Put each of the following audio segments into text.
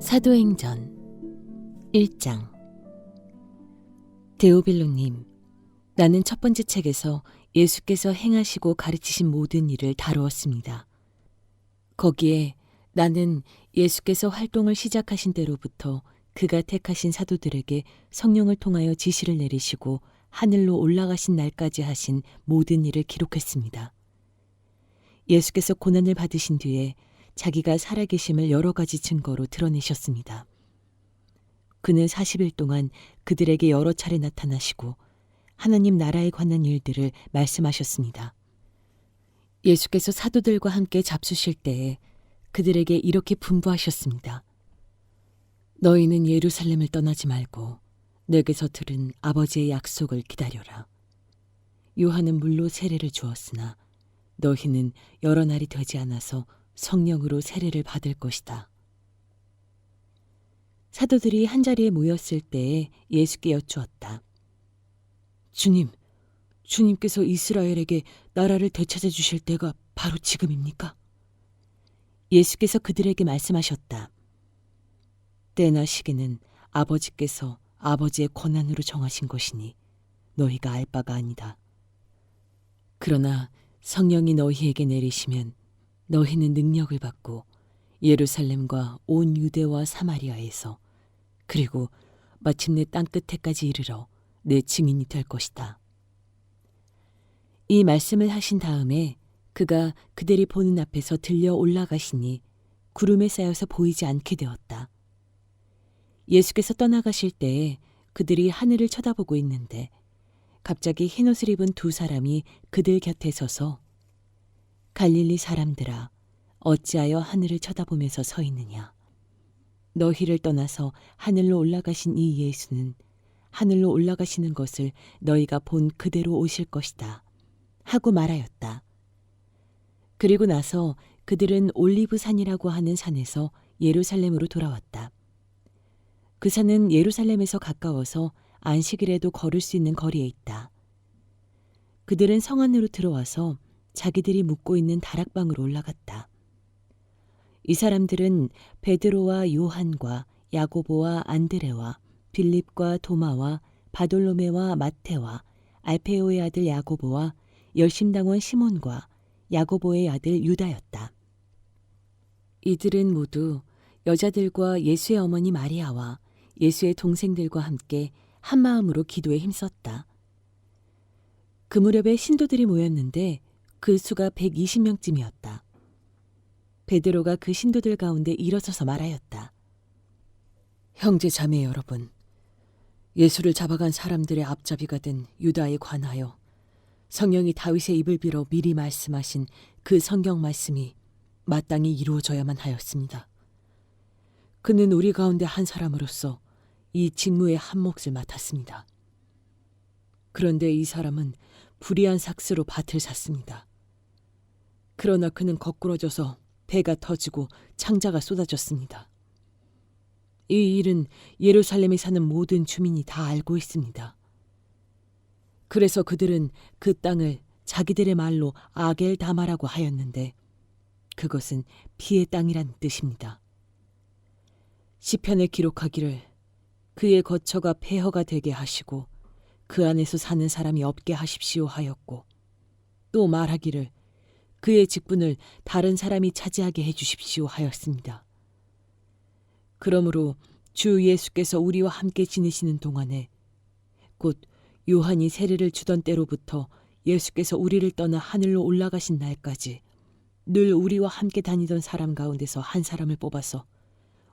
사도행전 1장 데오빌로님, 나는 첫 번째 책에서 예수께서 행하시고 가르치신 모든 일을 다루었습니다. 거기에 나는 예수께서 활동을 시작하신 때로부터 그가 택하신 사도들에게 성령을 통하여 지시를 내리시고 하늘로 올라가신 날까지 하신 모든 일을 기록했습니다. 예수께서 고난을 받으신 뒤에 자기가 살아계심을 여러 가지 증거로 드러내셨습니다. 그는 40일 동안 그들에게 여러 차례 나타나시고 하나님 나라에 관한 일들을 말씀하셨습니다. 예수께서 사도들과 함께 잡수실 때에 그들에게 이렇게 분부하셨습니다. 너희는 예루살렘을 떠나지 말고 내게서 들은 아버지의 약속을 기다려라. 요한은 물로 세례를 주었으나 너희는 여러 날이 되지 않아서 성령으로 세례를 받을 것이다. 사도들이 한자리에 모였을 때에 예수께 여쭈었다. 주님, 주님께서 이스라엘에게 나라를 되찾아 주실 때가 바로 지금입니까? 예수께서 그들에게 말씀하셨다. 때나 시기는 아버지께서 아버지의 권한으로 정하신 것이니 너희가 알 바가 아니다. 그러나 성령이 너희에게 내리시면 너희는 능력을 받고 예루살렘과 온 유대와 사마리아에서 그리고 마침내 땅 끝에까지 이르러 내 증인이 될 것이다. 이 말씀을 하신 다음에 그가 그들이 보는 앞에서 들려 올라가시니 구름에 쌓여서 보이지 않게 되었다. 예수께서 떠나가실 때에 그들이 하늘을 쳐다보고 있는데 갑자기 흰옷을 입은 두 사람이 그들 곁에 서서 갈릴리 사람들아 어찌하여 하늘을 쳐다보면서 서 있느냐? 너희를 떠나서 하늘로 올라가신 이 예수는 하늘로 올라가시는 것을 너희가 본 그대로 오실 것이다 하고 말하였다. 그리고 나서 그들은 올리브 산이라고 하는 산에서 예루살렘으로 돌아왔다 그 산은 예루살렘에서 가까워서 안식일에도 걸을 수 있는 거리에 있다 그들은 성 안으로 들어와서 자기들이 묵고 있는 다락방으로 올라갔다. 이 사람들은 베드로와 요한과 야고보와 안드레와 빌립과 도마와 바돌로메와 마테와 알페오의 아들 야고보와 열심당원 시몬과 야고보의 아들 유다였다. 이들은 모두 여자들과 예수의 어머니 마리아와 예수의 동생들과 함께 한 마음으로 기도에 힘썼다. 그 무렵에 신도들이 모였는데 그 수가 120명쯤이었다. 베드로가 그 신도들 가운데 일어서서 말하였다. 형제 자매 여러분, 예수를 잡아간 사람들의 앞잡이가 된 유다에 관하여 성령이 다윗의 입을 빌어 미리 말씀하신 그 성경 말씀이 마땅히 이루어져야만 하였습니다. 그는 우리 가운데 한 사람으로서 이 직무의 한 몫을 맡았습니다. 그런데 이 사람은 불의한 삭스로 밭을 샀습니다. 그러나 그는 거꾸러져서 배가 터지고 창자가 쏟아졌습니다. 이 일은 예루살렘에 사는 모든 주민이 다 알고 있습니다. 그래서 그들은 그 땅을 자기들의 말로 아겔 다마라고 하였는데 그것은 피의 땅이란 뜻입니다. 시편에 기록하기를 그의 거처가 폐허가 되게 하시고 그 안에서 사는 사람이 없게 하십시오 하였고 또 말하기를 그의 직분을 다른 사람이 차지하게 해 주십시오 하였습니다. 그러므로 주 예수께서 우리와 함께 지내시는 동안에 곧 요한이 세례를 주던 때로부터 예수께서 우리를 떠나 하늘로 올라가신 날까지 늘 우리와 함께 다니던 사람 가운데서 한 사람을 뽑아서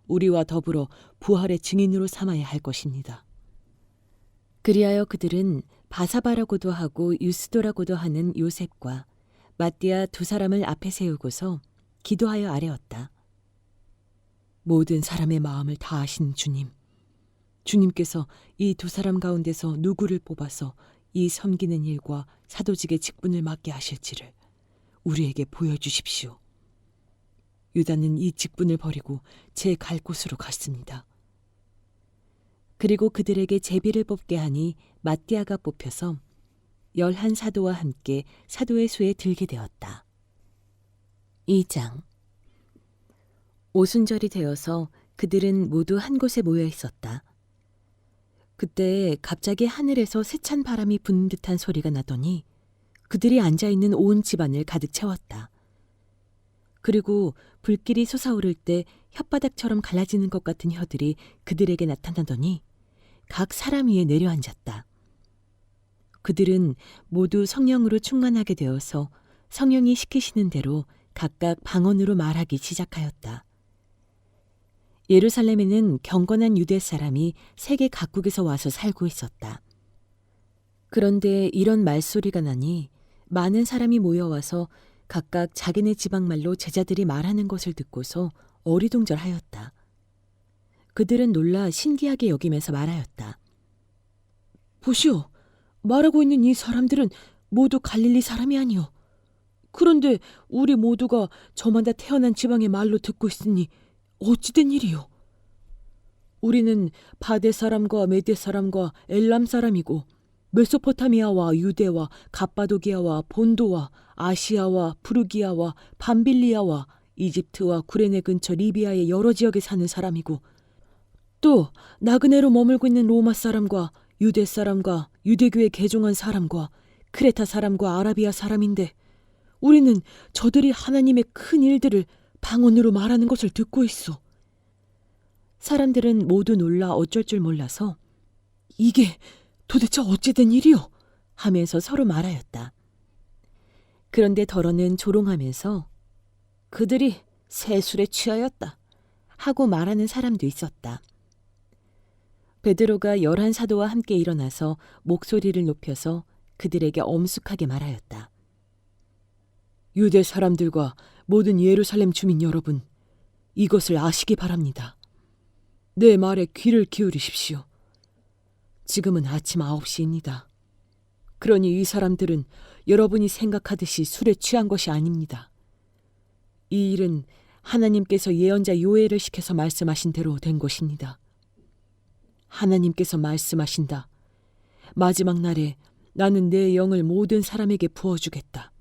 우리와 더불어 부활의 증인으로 삼아야 할 것입니다. 그리하여 그들은 바사바라고도 하고 유스도라고도 하는 요셉과 마띠아 두 사람을 앞에 세우고서 기도하여 아뢰었다. 모든 사람의 마음을 다 아시는 주님. 주님께서 이 두 사람 가운데서 누구를 뽑아서 이 섬기는 일과 사도직의 직분을 맡게 하실지를 우리에게 보여주십시오. 유다는 이 직분을 버리고 제 갈 곳으로 갔습니다. 그리고 그들에게 제비를 뽑게 하니 마띠아가 뽑혀서 열한 사도와 함께 사도의 수에 들게 되었다. 2장 오순절이 되어서 그들은 모두 한 곳에 모여 있었다. 그때 갑자기 하늘에서 세찬 바람이 부는 듯한 소리가 나더니 그들이 앉아 있는 온 집안을 가득 채웠다. 그리고 불길이 솟아오를 때 혓바닥처럼 갈라지는 것 같은 혀들이 그들에게 나타나더니 각 사람 위에 내려앉았다. 그들은 모두 성령으로 충만하게 되어서 성령이 시키시는 대로 각각 방언으로 말하기 시작하였다. 예루살렘에는 경건한 유대 사람이 세계 각국에서 와서 살고 있었다. 그런데 이런 말소리가 나니 많은 사람이 모여와서 각각 자기네 지방말로 제자들이 말하는 것을 듣고서 어리둥절하였다. 그들은 놀라 신기하게 여기면서 말하였다. 보시오, 말하고 있는 이 사람들은 모두 갈릴리 사람이 아니오. 그런데 우리 모두가 저마다 태어난 지방의 말로 듣고 있으니 어찌된 일이오? 우리는 바데 사람과 메데 사람과 엘람 사람이고 메소포타미아와 유대와 갑바도기아와 본도와 아시아와 프루기아와 밤빌리아와 이집트와 구레네 근처 리비아의 여러 지역에 사는 사람이고 또 나그네로 머물고 있는 로마 사람과 유대 사람과 유대교에 개종한 사람과 크레타 사람과 아라비아 사람인데 우리는 저들이 하나님의 큰 일들을 방언으로 말하는 것을 듣고 있어. 사람들은 모두 놀라 어쩔 줄 몰라서 이게 도대체 어찌된 일이요? 하면서 서로 말하였다. 그런데 더러는 조롱하면서 그들이 새술에 취하였다 하고 말하는 사람도 있었다. 베드로가 열한 사도와 함께 일어나서 목소리를 높여서 그들에게 엄숙하게 말하였다. 유대 사람들과 모든 예루살렘 주민 여러분, 이것을 아시기 바랍니다. 내 말에 귀를 기울이십시오. 지금은 아침 9시입니다. 그러니 이 사람들은 여러분이 생각하듯이 술에 취한 것이 아닙니다. 이 일은 하나님께서 예언자 요엘을 시켜서 말씀하신 대로 된 것입니다. 하나님께서 말씀하신다. 마지막 날에 나는 내 영을 모든 사람에게 부어주겠다.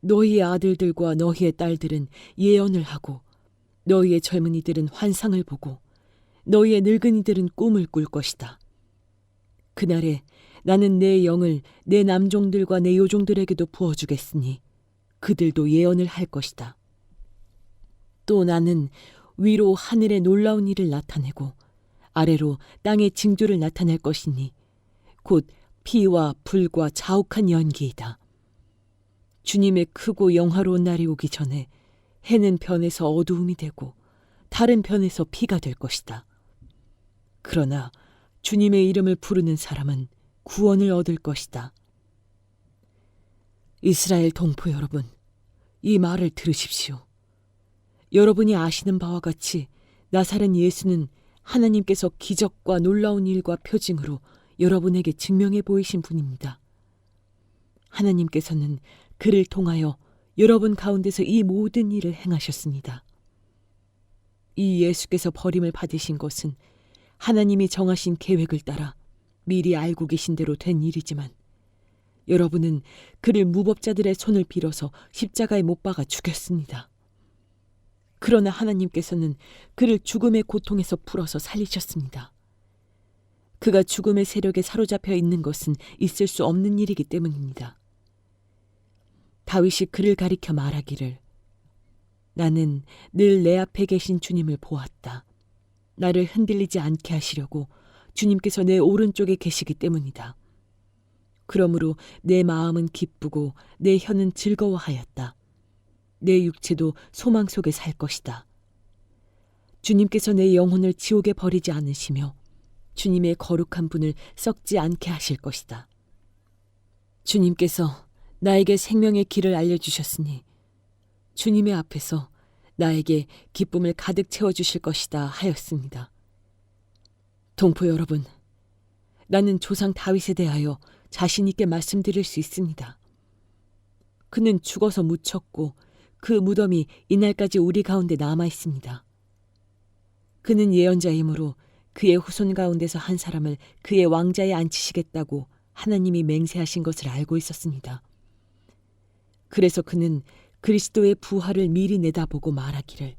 너희의 아들들과 너희의 딸들은 예언을 하고 너희의 젊은이들은 환상을 보고 너희의 늙은이들은 꿈을 꿀 것이다. 그날에 나는 내 영을 내 남종들과 내 요종들에게도 부어주겠으니 그들도 예언을 할 것이다. 또 나는 위로 하늘의 놀라운 일을 나타내고 아래로 땅의 징조를 나타낼 것이니 곧 피와 불과 자욱한 연기이다. 주님의 크고 영화로운 날이 오기 전에 해는 변해서 어두움이 되고 다른 변해서 피가 될 것이다. 그러나 주님의 이름을 부르는 사람은 구원을 얻을 것이다. 이스라엘 동포 여러분, 이 말을 들으십시오. 여러분이 아시는 바와 같이 나사렛 예수는 하나님께서 기적과 놀라운 일과 표징으로 여러분에게 증명해 보이신 분입니다. 하나님께서는 그를 통하여 여러분 가운데서 이 모든 일을 행하셨습니다. 이 예수께서 버림을 받으신 것은 하나님이 정하신 계획을 따라 미리 알고 계신 대로 된 일이지만 여러분은 그를 무법자들의 손을 빌어서 십자가에 못 박아 죽였습니다. 그러나 하나님께서는 그를 죽음의 고통에서 풀어서 살리셨습니다. 그가 죽음의 세력에 사로잡혀 있는 것은 있을 수 없는 일이기 때문입니다. 다윗이 그를 가리켜 말하기를 나는 늘 내 앞에 계신 주님을 보았다. 나를 흔들리지 않게 하시려고 주님께서 내 오른쪽에 계시기 때문이다. 그러므로 내 마음은 기쁘고 내 혀는 즐거워하였다. 내 육체도 소망 속에 살 것이다. 주님께서 내 영혼을 지옥에 버리지 않으시며 주님의 거룩한 분을 썩지 않게 하실 것이다. 주님께서 나에게 생명의 길을 알려주셨으니 주님의 앞에서 나에게 기쁨을 가득 채워주실 것이다 하였습니다. 동포 여러분, 나는 조상 다윗에 대하여 자신 있게 말씀드릴 수 있습니다. 그는 죽어서 묻혔고 그 무덤이 이날까지 우리 가운데 남아 있습니다. 그는 예언자이므로 그의 후손 가운데서 한 사람을 그의 왕자에 앉히시겠다고 하나님이 맹세하신 것을 알고 있었습니다. 그래서 그는 그리스도의 부활을 미리 내다보고 말하기를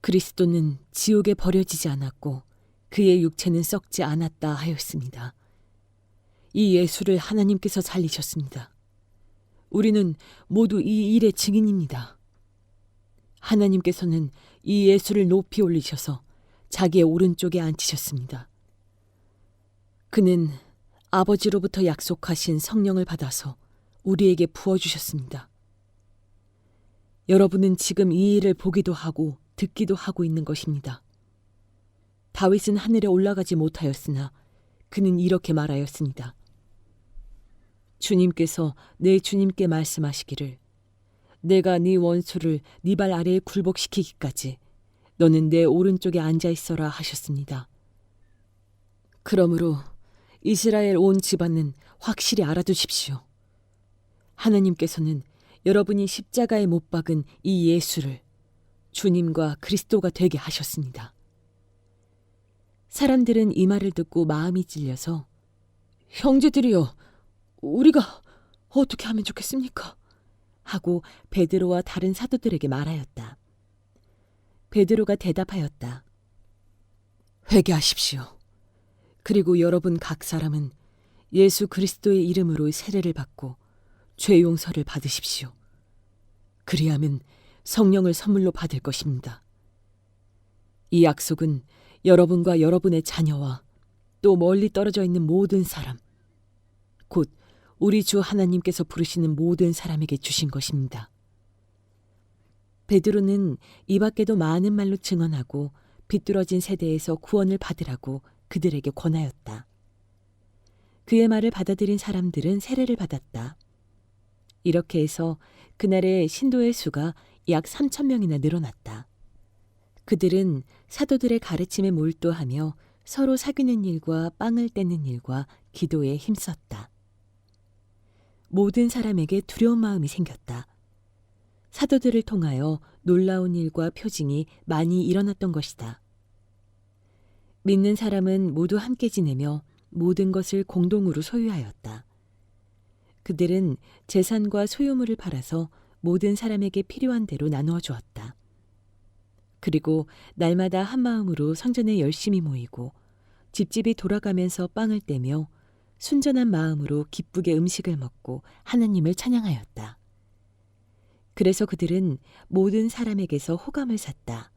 그리스도는 지옥에 버려지지 않았고 그의 육체는 썩지 않았다 하였습니다. 이 예수를 하나님께서 살리셨습니다. 우리는 모두 이 일의 증인입니다. 하나님께서는 이 예수를 높이 올리셔서 자기의 오른쪽에 앉히셨습니다. 그는 아버지로부터 약속하신 성령을 받아서 우리에게 부어주셨습니다. 여러분은 지금 이 일을 보기도 하고 듣기도 하고 있는 것입니다. 다윗은 하늘에 올라가지 못하였으나 그는 이렇게 말하였습니다. 주님께서 내 주님께 말씀하시기를 내가 네 원수를 네 발 아래에 굴복시키기까지 너는 내 오른쪽에 앉아 있어라 하셨습니다. 그러므로 이스라엘 온 집안은 확실히 알아두십시오. 하나님께서는 여러분이 십자가에 못 박은 이 예수를 주님과 그리스도가 되게 하셨습니다. 사람들은 이 말을 듣고 마음이 찔려서 형제들이여 우리가 어떻게 하면 좋겠습니까? 하고 베드로와 다른 사도들에게 말하였다. 베드로가 대답하였다. 회개하십시오. 그리고 여러분 각 사람은 예수 그리스도의 이름으로 세례를 받고 죄 용서를 받으십시오. 그리하면 성령을 선물로 받을 것입니다. 이 약속은 여러분과 여러분의 자녀와 또 멀리 떨어져 있는 모든 사람, 곧 우리 주 하나님께서 부르시는 모든 사람에게 주신 것입니다. 베드로는 이 밖에도 많은 말로 증언하고 비뚤어진 세대에서 구원을 받으라고 그들에게 권하였다. 그의 말을 받아들인 사람들은 세례를 받았다. 이렇게 해서 그날의 신도의 수가 약 3천 명이나 늘어났다. 그들은 사도들의 가르침에 몰두하며 서로 사귀는 일과 빵을 떼는 일과 기도에 힘썼다. 모든 사람에게 두려운 마음이 생겼다. 사도들을 통하여 놀라운 일과 표징이 많이 일어났던 것이다. 믿는 사람은 모두 함께 지내며 모든 것을 공동으로 소유하였다. 그들은 재산과 소유물을 팔아서 모든 사람에게 필요한 대로 나누어 주었다. 그리고 날마다 한 마음으로 성전에 열심히 모이고 집집이 돌아가면서 빵을 떼며 순전한 마음으로 기쁘게 음식을 먹고 하나님을 찬양하였다. 그래서 그들은 모든 사람에게서 호감을 샀다.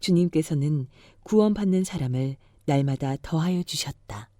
주님께서는 구원받는 사람을 날마다 더하여 주셨다.